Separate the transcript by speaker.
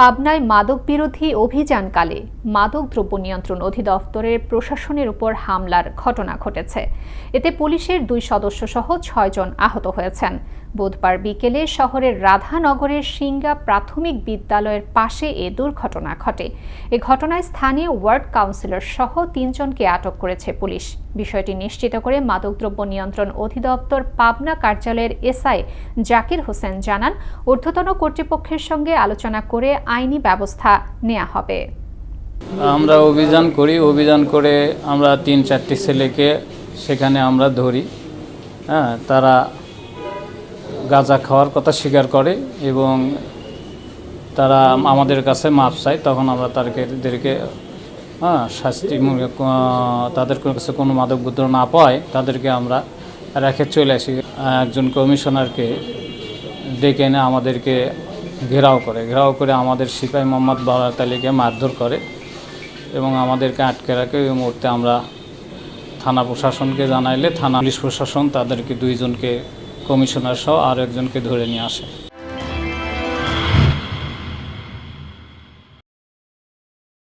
Speaker 1: পাবনায় মাদক বিরোধী অভিযানকালে মাদক দ্রব্য নিয়ন্ত্রণ অধিদপ্তরের প্রশাসনের উপর হামলার ঘটনা ঘটেছে। এতে পুলিশের দুই সদস্য সহ ছয়জন আহত হয়েছেন। বুধবার বিকেলে শহরের রাধানগরের সিঙ্গা প্রাথমিক বিদ্যালয়ের পাশে এ দুর্ঘটনা ঘটে। এ ঘটনায় স্থানীয় ওয়ার্ড কাউন্সিলর সহ তিনজনকে আটক করেছে পুলিশ। বিষয়টি নিশ্চিত করে মাদকদ্রব্য নিয়ন্ত্রণ অধিদপ্তর পাবনা কার্যালয়ের এসআই জাকির হোসেন জানান, ঊর্ধ্বতন কর্তৃপক্ষের সঙ্গে আলোচনা করে আইনি ব্যবস্থা নেওয়া হবে।
Speaker 2: আমরা অভিযান করি, অভিযান করে আমরা তিন চারটি ছেলেকে সেখানে আমরা ধরি। হ্যাঁ তারা গাঁজা খাওয়ার কথা স্বীকার করে এবং তারা আমাদের কাছে মাপ চায় তখন আমরা তাদেরকে হ্যাঁ আহ, তাদের কাছে কোনো মাদকদ্রব্য না পায় তাদেরকে আমরা রেখে চলে আসি। একজন কমিশনারকে ডেকে এনে আমাদেরকে ঘেরাও করে ঘেরাও করে আমাদের সিপাই মোহাম্মদ বাবার আলীকে মারধর করে এবং আমাদেরকে আটকে রাখে। ওই মুহূর্তে আমরা থানা প্রশাসনকে জানাইলে থানা পুলিশ প্রশাসন তাদেরকে দুইজনকে কমিশনার সহ আর একজনকে ধরে নিয়ে আসে।